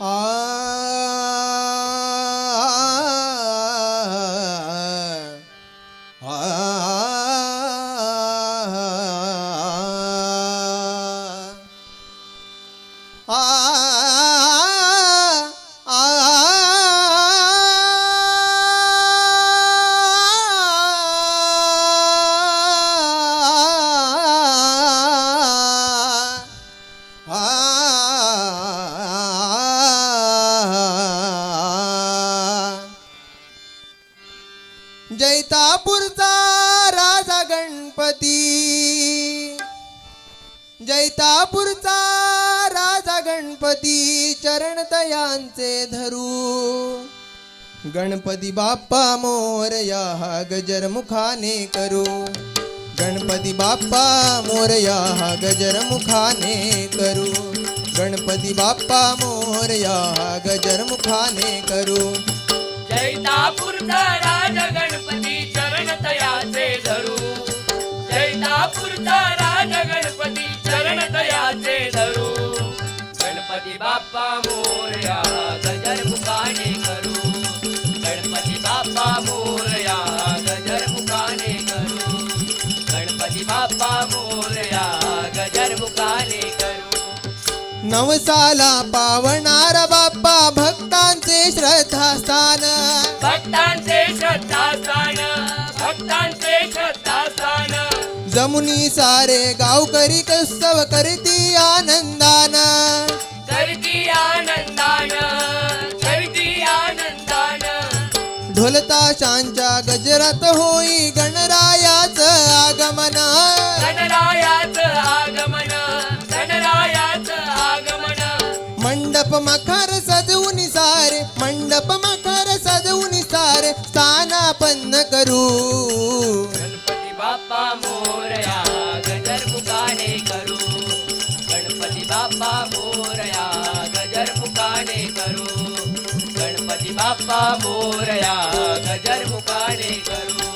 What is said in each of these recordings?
啊。जैतापूरचा राजा गणपती. जैतापूरचा राजा गणपती चरण तयांचे धरू. गणपती बाप्पा मोरया गजर मुखाने करू. गणपती बाप्पा मोरया गजर मुखाने करू. गणपती बाप्पा मोरया गजर मुखाने करू. जैतापूरचा गणपती बाप्पा मोरया गजर मुखाने करू. गणपती बाप्पा मोरया गजर मुखाने करू. गणपती बाप्पा मोरया गजर मुखाने करू. नवसाला पावणारा बाप्पा भक्तांचे श्रद्धास्थान. भक्तांचे श्रद्धास्थान भक्तांचे श्रद्धास्थान. जमुनी सारे गावकरी उत्सव करती आनंदान. आनंदान आनंदान. ढोलताशांच्या गजरात होई गणरायाच आगमन. गणरायाच आगमन गणरायाच आगमन. मंडप मखर सजवून सारे मंडप मखर सजवून सारे स्थानापन्न करू. गणपती बाप्पा मोरया गजर मुखाने करू.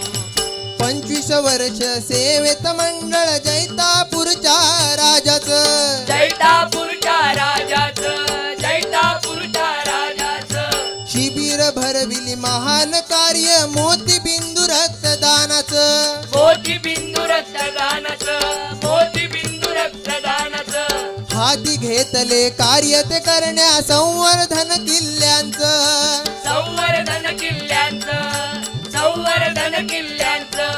पंचवीस वर्ष सेवेत मंडळ जैतापूरच्या राजाचं. जैतापूरच्या राजाचं जैतापूरच्या राजाचं. शिबिर भरविली महान कार्य मोतीबिंदू रक्तदानाचं. मोती बिंदू रक्तदानाचं मोती बिंदू रक्तदानाचं. हाती घेतले कार्य ते करण्या संवर्धन किल्ल्यांचं. संवर्धन किल्ल्यांचं संवर्धन किल्ल्यांचं.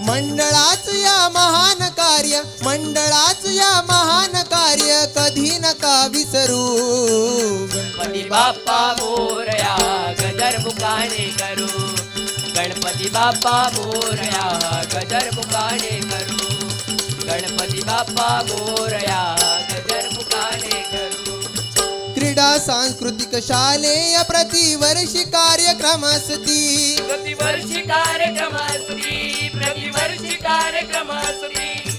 मंडळाच या महान कार्य मंडळाच या महान कार्य कधी नका विसरू. गणपती बाप्पा मोरया गजर मुखाने करू. गणपती बाप्पा मोरया गजर मुखाने करू. गणपती बाप्पा मोरया क्रीडा सांस्कृतिक शालेय प्रतिवर्षी कार्यक्रम असती. प्रतिवर्षी कार्यक्रम असती प्रतिवर्षी कार्यक्रम असती.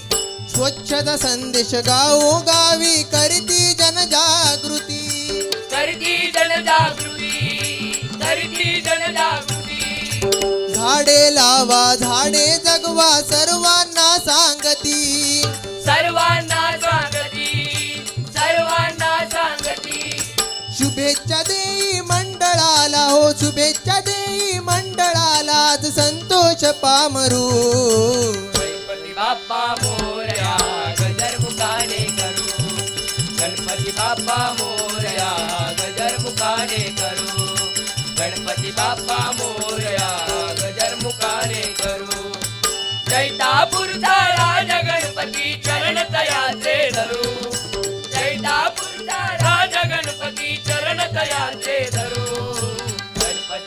स्वच्छता संदेश गावोगावी करती जनजागृती. करती जनजागृती करती जनजागृती. झाडे लावा झाडे जगवा सर्वांना सांगती हो शुभेच्छा देई मंडळालाच संतोष पामरू. गणपती बाप्पा मोरया गजर मुखाने करू. गणपती बाप्पा मोरया गजर मुखाने करू. गणपती बाप्पा मोरया गजर मुखाने करू. जैतापूरचा राज गणपती चरण तयाचे धरू. जैतापूरचा राज गणपती चरण तया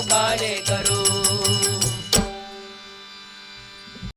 ઉબારે કરો